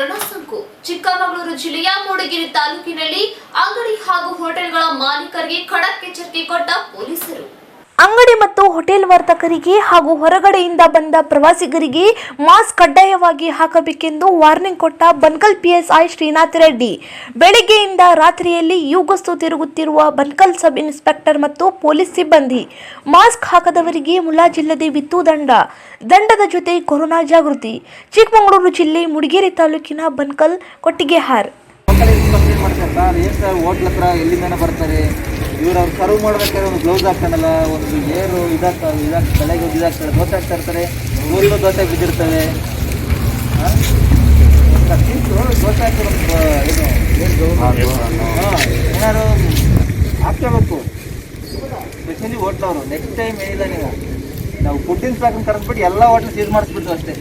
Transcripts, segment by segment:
Corona ಸೋಂಕು ಚಿಕ್ಕಮಗಳೂರು ಜಿಲ್ಲೆಯ ಮೂಡಗಿರಿ ತಾಲೂಕಿನಲ್ಲಿ ಅಂಗಡಿ ಹಾಗೂ ಹೋಟೆಲ್ಗಳ ಮಾಲೀಕರಿಗೆ ಖಡಕ್ ಎಚ್ಚರಿಕೆ ಕೊಟ್ಟ ಪೊಲೀಸರು. ಅಂಗಡಿ ಮತ್ತು ಹೋಟೆಲ್ ವರ್ತಕರಿಗೆ ಹಾಗೂ ಹೊರಗಡೆಯಿಂದ ಬಂದ ಪ್ರವಾಸಿಗರಿಗೆ ಮಾಸ್ಕ್ ಕಡ್ಡಾಯವಾಗಿ ಹಾಕಬೇಕೆಂದು ವಾರ್ನಿಂಗ್ ಕೊಟ್ಟ ಬನ್ಕಲ್ ಪಿಎಸ್ಐ ಶ್ರೀನಾಥ್ ರೆಡ್ಡಿ. ಬೆಳಗ್ಗೆಯಿಂದ ರಾತ್ರಿಯಲ್ಲಿ ಯೂಗಸ್ತು ತಿರುಗುತ್ತಿರುವ ಬನ್ಕಲ್ ಸಬ್ ಇನ್ಸ್ಪೆಕ್ಟರ್ ಮತ್ತು ಪೊಲೀಸ್ ಸಿಬ್ಬಂದಿ, ಮಾಸ್ಕ್ ಹಾಕದವರಿಗೆ ಮುಲಾಜಿಲ್ಲದೆ ವಿತ್ತು ದಂಡ. ದಂಡದ ಜೊತೆ ಕೊರೋನಾ ಜಾಗೃತಿ. ಚಿಕ್ಕಮಗಳೂರು ಜಿಲ್ಲೆ ಮುಡಿಗೇರಿ ತಾಲೂಕಿನ ಬನ್ಕಲ್ ಕೊಟ್ಟಿಗೆಹಾರ್. ಮಕ್ಕಳಿಗೆ ಕಂಪ್ಲೇಂಟ್ ಮಾಡ್ತಾರೆ. ಸರ್ ಏನು ಸರ್ ಹೋಟ್ಲ್ ಹತ್ರ ಎಲ್ಲಿಂದ ಬರ್ತಾರೆ? ಇವ್ರು ಅವ್ರು ಸರ್ವ್ ಮಾಡ್ಬೇಕಾದ್ರೆ ಒಂದು ಗ್ಲೌಸ್ ಹಾಕ್ತಾನಲ್ಲ ಒಂದು ಏರು ಇದಾಗ್ತಾ ಇದಾಗ್ತಾ ತಲೆಗೆ ಇದಾಗ್ತಾರೆ ದೋಸೆ ಹಾಕ್ತಾ ಇರ್ತಾರೆ. ಊರಿಗೂ ದೋಸೆ ಬಿದ್ದಿರ್ತವೆ ದೋಸೆ ಹಾಕಿ ಒಂದು ಇದು ಹಾಂ ಏನಾದ್ರು ಹಾಕ್ಕೋಬೇಕು ಸ್ಪೆಷಲಿ ಹೋಟ್ಲವರು ನೆಕ್ಸ್ಟ್ ಟೈಮ್ ಏನಿಲ್ಲ ನೀವು ನಾವು ಫುಡ್ ಇನ್ಸ್ಪೆಕ್ಟರ್ ಕರೆದ್ಬಿಟ್ಟು ಎಲ್ಲ ಹೋಟ್ಲ್ ಸೀಸ್ ಮಾಡಿಸ್ಬಿಟ್ಟು ಅಷ್ಟೇ.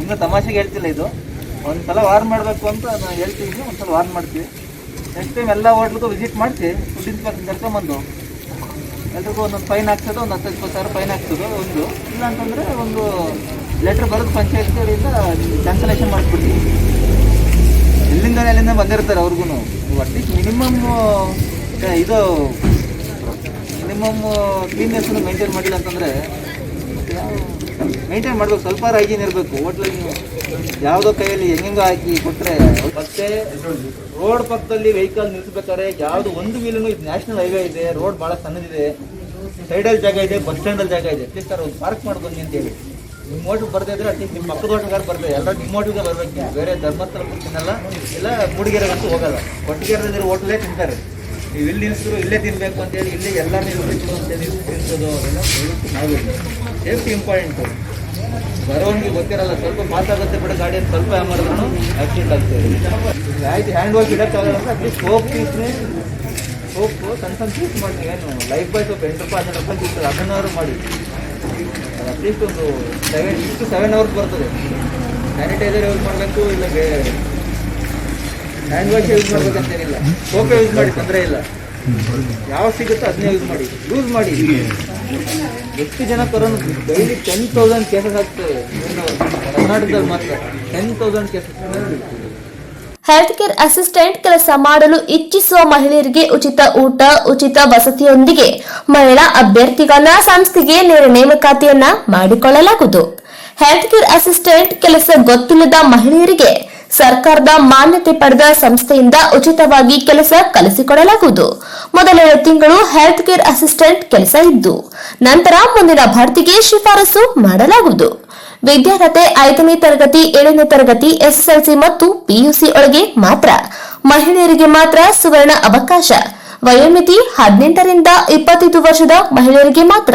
ಇನ್ನೂ ತಮಾಷೆಗೆ ಹೇಳ್ತಿಲ್ಲ ಇದು. ಒಂದು ಸಲ ವಾರ್ನ್ ಮಾಡಬೇಕು ಅಂತ ನಾನು ಹೇಳ್ತೀನಿ. ಒಂದು ಸಲ ವಾರ್ನ್ ಮಾಡ್ತೀವಿ ನೆಕ್ಸ್ಟ್ ಟೈಮ್ ಎಲ್ಲ ಹೋಟ್ಲಿಗೂ ವಿಸಿಟ್ ಮಾಡಿಸಿ ಫುಡ್ ಇನ್ಸ್ಪೆಕ್ಷನ್ ಕರ್ಕೊಂಬಂದು. ಎಲ್ರಿಗೂ ಒಂದೊಂದು ಫೈನ್ ಹಾಕ್ಸೋದು ಒಂದು ಹತ್ತು, ಇಪ್ಪತ್ತು ಸಾವಿರ ಫೈನ್ ಹಾಕ್ಸೋದು ಒಂದು. ಇಲ್ಲ ಅಂತಂದರೆ ಒಂದು ಲೆಟ್ರ್ ಬರೋದು ಪಂಚಾಯತ್ ಕಡೆಯಿಂದ ಕ್ಯಾನ್ಸಲೇಷನ್ ಮಾಡಿಸ್ಬಿಡ್ತೀವಿ ಎಲ್ಲಿಂದ ಎಲ್ಲಿಂದ ಬಂದಿರ್ತಾರೆ ಅವ್ರಿಗೂ ಅಟ್ಲೀಸ್ಟ್ ಮಿನಿಮಮ್ ಇದು ಮಿನಿಮಮ್ ಕ್ಲೀನ್ನೆಸ್ ಮೇಂಟೈನ್ ಮಾಡಿಲ್ಲ ಅಂತಂದರೆ ಮೇಂಟೈನ್ ಮಾಡಬೇಕು. ಸ್ವಲ್ಪ ಹೈಜೀನ್ ಇರಬೇಕು, ಹೋಟ್ಲಲ್ಲಿ. ನೀವು ಯಾವುದೋ ಕೈಯಲ್ಲಿ ಹೆಂಗೆಂಗೋ ಹಾಕಿ ಕೊಟ್ಟರೆ ಮತ್ತೆ ರೋಡ್ ಪಕ್ಕದಲ್ಲಿ ವೆಹಿಕಲ್ ನಿಲ್ಲಿಸ್ಬೇಕಾದ್ರೆ ಯಾವುದು ಒಂದು ವೀಲನು ಇದು ನ್ಯಾಷನಲ್ ಹೈವೇ ಇದೆ ರೋಡ್ ಭಾಳ ಸಣ್ಣದಿದೆ ಸೈಡಲ್ಲಿ ಜಾಗ ಇದೆ ಬಸ್ ಸ್ಟ್ಯಾಂಡಲ್ಲಿ ಜಾಗ ಇದೆ. ಅಟ್ಲೀಸ್ಟ್ ಸರ್ ಒಂದು ಪಾರ್ಕ್ ಮಾಡಿ ಬನ್ನಿ ಅಂತೇಳಿ ನಿಮ್ಮ ಮೋಟ್ರ್ ಬರ್ದೇ ಇದ್ರೆ ಅಟ್ಲೀಸ್ಟ್ ನಿಮ್ಮ ಪಕ್ಕದ ಹೋಟ್ಲ್ಗಾರು ಬರ್ತಾರೆ ಎಲ್ಲ ನಿಮ್ಮ ಮೋಟಿಗೆ ಬರ್ಬೇಕು ಬೇರೆ ಧರ್ಮಸ್ಥಳ ತಿನ್ನಲ್ಲ ಇಲ್ಲ ಮೂಡಿಗೆರೆಗಂತೂ ಹೋಗಲ್ಲ. ಕೊಟ್ಟಿಗೆರೆದಲ್ಲಿ ಹೋಟ್ಲೇ ತಿಂತಾರೆ. ನೀವು ಇಲ್ಲಿ ನಿಲ್ಸಿದ್ರು ಇಲ್ಲೇ ತಿನ್ಬೇಕು ಅಂತೇಳಿ ಇಲ್ಲಿ ಎಲ್ಲ ನೀವು ಅಂತೇಳಿ ಅವೆಲ್ಲ ನಾವು ಸೇಫ್ಟಿ ಇಂಪಾರ್ಟೆಂಟು ಬರೋನಿಗೆ ಗೊತ್ತಿರಲ್ಲ, ಸ್ವಲ್ಪ ಮಾತಾಗುತ್ತೆ ಬಿಡ ಗಾಡಿ ಅಂತ ಸ್ವಲ್ಪ ಮಾಡಿದ್ರು. ಆಕ್ಸಿಡೆಂಟ್ ಆಗ್ತದೆ ಆಯ್ತು ಹ್ಯಾಂಡ್ ವಾಶ್ ಇಡೋಕ್ಕಾಗಲ್ಲ ಅಂತ ಅಟ್ಲೀಸ್ಟ್ ಸೋಪ್ ಪೀಸ್ನೇ ಸೋಪು ಸಣ್ಣ ಸಣ್ಣ ಪೀಸ್ ಮಾಡಿ. ಏನು ಲೈಫ್ ಬಾಯ್ ಸೋಪ್ ಎಂಟು ರೂಪಾಯಿ, ಹನ್ನೆರಡು ರೂಪಾಯಿ ಸಿಗ್ತದೆ ಅವರು ಮಾಡಿ. ಅಟ್ಲೀಸ್ಟ್ ಒಂದು ಸೆವೆನ್ ಸಿಕ್ಸ್ ಸೆವೆನ್ ಅವರ್ಸ್ ಬರ್ತದೆ. ಸ್ಯಾನಿಟೈಸರ್ ಯೂಸ್ ಮಾಡಬೇಕು ಇಲ್ಲ ಹ್ಯಾಂಡ್ ವಾಶ್ ಯೂಸ್ ಮಾಡ್ಬೇಕಂತೇನಿಲ್ಲ. ಸೋಪೇ ಯೂಸ್ ಮಾಡಿ ತೊಂದರೆ ಇಲ್ಲ. ಯಾವ ಸಿಗುತ್ತೋ ಅದನ್ನೇ ಯೂಸ್ ಮಾಡಿ. ಯೂಸ್ ಮಾಡಿ. ಎಷ್ಟು ಜನ corona daily ten thousand cases ಆಗ್ತವೆ ಕರ್ನಾಟಕದಲ್ಲಿ ಮಾತ್ರ ten thousand cases health care assistant ಕೆಲಸ ಮಾಡಲು ಇಚ್ಛಿಸುವ ಮಹಿಳೆಯರಿಗೆ ಉಚಿತ ಊಟ, ಉಚಿತ ವಸತಿಯೊಂದಿಗೆ ಮಹಿಳಾ ಅಭ್ಯರ್ಥಿಗಳ ಸಂಸ್ಥೆಗೆ ನೇರ ನೇಮಕಾತಿಯನ್ನ ಮಾಡಿಕೊಳ್ಳಲಾಗುವುದು. ಹೆಲ್ತ್ ಕೇರ್ ಅಸಿಸ್ಟೆಂಟ್ ಕೆಲಸ ಗೊತ್ತಿಲ್ಲದ ಮಹಿಳೆಯರಿಗೆ ಸರ್ಕಾರದ ಮಾನ್ಯತೆ ಪಡೆದ ಸಂಸ್ಥೆಯಿಂದ ಉಚಿತವಾಗಿ ಕೆಲಸ ಕಲಿಸಿಕೊಡಲಾಗುವುದು. ಮೊದಲೆರಡು ತಿಂಗಳು ಹೆಲ್ತ್ ಕೇರ್ ಅಸಿಸ್ಟೆಂಟ್ ಕೆಲಸ ಇದ್ದು, ನಂತರ ಮುಂದಿನ ಭರ್ತಿಗೆ ಶಿಫಾರಸು ಮಾಡಲಾಗುವುದು. ವಿದ್ಯಾರ್ಹತೆ ಐದನೇ ತರಗತಿ, ಏಳನೇ ತರಗತಿ, ಎಸ್ಎಸ್ಎಲ್ಸಿ ಮತ್ತು ಪಿಯುಸಿ ಒಳಗೆ ಮಾತ್ರ. ಮಹಿಳೆಯರಿಗೆ ಮಾತ್ರ ಸುವರ್ಣ ಅವಕಾಶ. ವಯೋಮಿತಿ ಹದಿನೆಂಟರಿಂದ ಇಪ್ಪತ್ತೈದು ವರ್ಷದ ಮಹಿಳೆಯರಿಗೆ ಮಾತ್ರ.